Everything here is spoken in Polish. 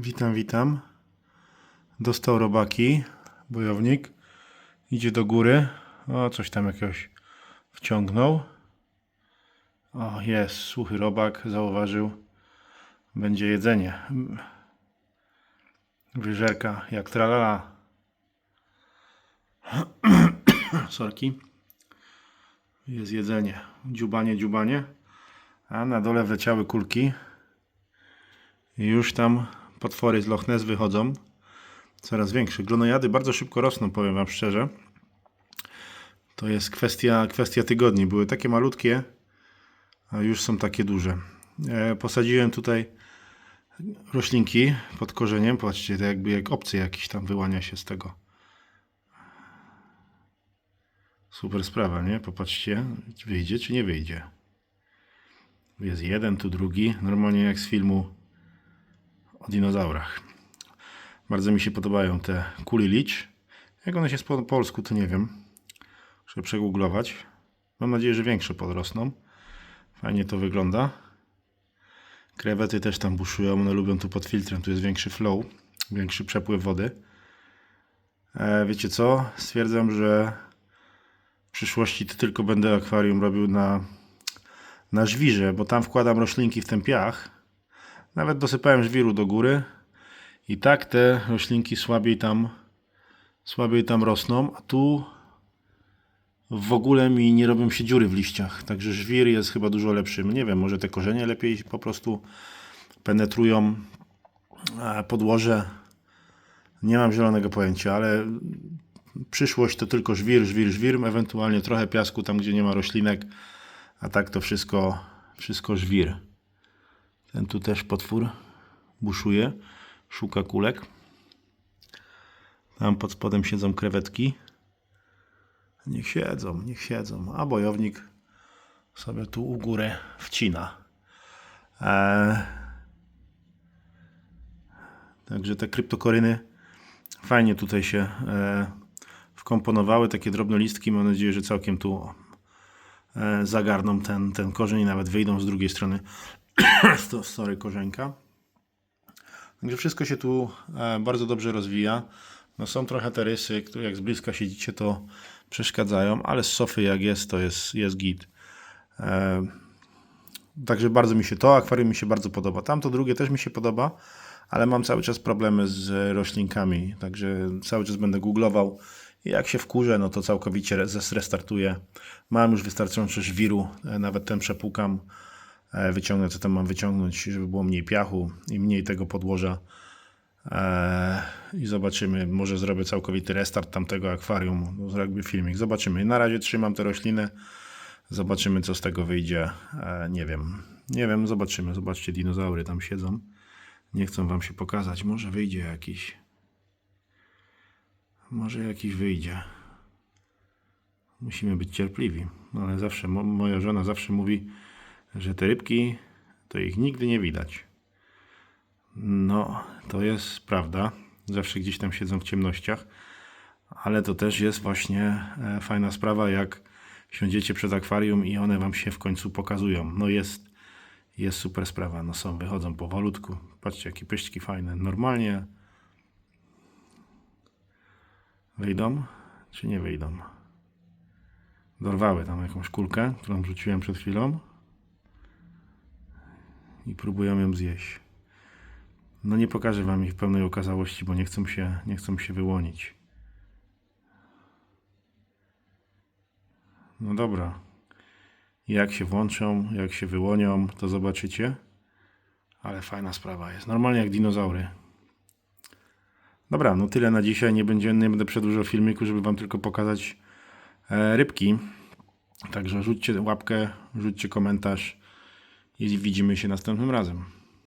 Witam, witam. Dostał robaki, bojownik. Idzie do góry. O, coś tam jakiegoś wciągnął. O, jest, suchy robak, zauważył. Będzie jedzenie. Wyżerka jak tralala. Sorki. Jest jedzenie. Dziubanie, dziubanie. A na dole wleciały kulki. I już tam potwory z Loch Ness wychodzą. Coraz większe. Glonojady bardzo szybko rosną, powiem Wam szczerze. To jest kwestia, kwestia tygodni. Były takie malutkie, a już są takie duże. E, posadziłem tutaj roślinki pod korzeniem. Patrzcie, to jakby jak obcy jakiś tam wyłania się z tego. Super sprawa, nie? Popatrzcie, wyjdzie czy nie wyjdzie. Jest jeden, tu drugi. Normalnie jak z filmu o dinozaurach. Bardzo mi się podobają te kuli licz. Jak one się po polsku, to nie wiem. Muszę przegooglować. Mam nadzieję, że większe podrosną. Fajnie to wygląda. Krewety też tam buszują. One lubią tu pod filtrem. Tu jest większy flow, większy przepływ wody. E, wiecie co? Stwierdzam, że w przyszłości to tylko będę akwarium robił na, na żwirze, bo tam wkładam roślinki w ten piach. Nawet dosypałem żwiru do góry i tak te roślinki słabiej tam, słabiej tam rosną, a tu w ogóle mi nie robią się dziury w liściach, także żwir jest chyba dużo lepszym. Nie wiem, może te korzenie lepiej po prostu penetrują e, podłoże. Nie mam zielonego pojęcia, ale przyszłość to tylko żwir, żwir, żwir, ewentualnie trochę piasku tam, gdzie nie ma roślinek, a tak to wszystko, wszystko żwir. Ten tu też potwór buszuje, szuka kulek. Tam pod spodem siedzą krewetki. Niech siedzą, niech siedzą. A bojownik sobie tu u góry wcina. Eee, także te kryptokoryny fajnie tutaj się e, wkomponowały. Takie drobnolistki. Mam nadzieję, że całkiem tu e, zagarną ten, ten korzeń i nawet wyjdą z drugiej strony. Sorry, korzenka. Także wszystko się tu e, bardzo dobrze rozwija. No są trochę te rysy, które jak z bliska siedzicie, to przeszkadzają, ale z sofy jak jest, to jest, jest git. E, Także bardzo mi się to akwarium mi się bardzo podoba. Tamto drugie też mi się podoba, ale mam cały czas problemy z roślinkami, także cały czas będę googlował. I jak się wkurzę, no to całkowicie re- zrestartuję. Mam już wystarczająco żwiru, e, nawet ten przepłukam. E, Wyciągnę, co tam mam wyciągnąć, żeby było mniej piachu i mniej tego podłoża. E, I zobaczymy, może zrobię całkowity restart tamtego akwarium, no, jakby filmik. Zobaczymy. Na razie trzymam te rośliny. Zobaczymy, co z tego wyjdzie. E, nie wiem. Nie wiem, zobaczymy. Zobaczcie, dinozaury tam siedzą. Nie chcą wam się pokazać. Może wyjdzie jakiś. Może jakiś wyjdzie. Musimy być cierpliwi. No, ale zawsze, mo- moja żona zawsze mówi, że te rybki, to ich nigdy nie widać. No, to jest prawda. Zawsze gdzieś tam siedzą w ciemnościach. Ale to też jest właśnie e, fajna sprawa, jak siądziecie przed akwarium i one wam się w końcu pokazują. No jest, jest super sprawa. No są, wychodzą powolutku. Patrzcie, jakie pyszczki fajne. Normalnie wyjdą, czy nie wyjdą? Dorwały tam jakąś kulkę, którą rzuciłem przed chwilą i próbują ją zjeść. No nie pokażę wam ich w pełnej okazałości, bo nie chcą się, nie chcą się wyłonić. No dobra. Jak się włączą, jak się wyłonią, to zobaczycie. Ale fajna sprawa jest. Normalnie jak dinozaury. Dobra, no tyle na dzisiaj. Nie, będzie, nie będę przedłużał filmiku, żeby wam tylko pokazać e, rybki. Także rzućcie łapkę, rzućcie komentarz i widzimy się następnym razem.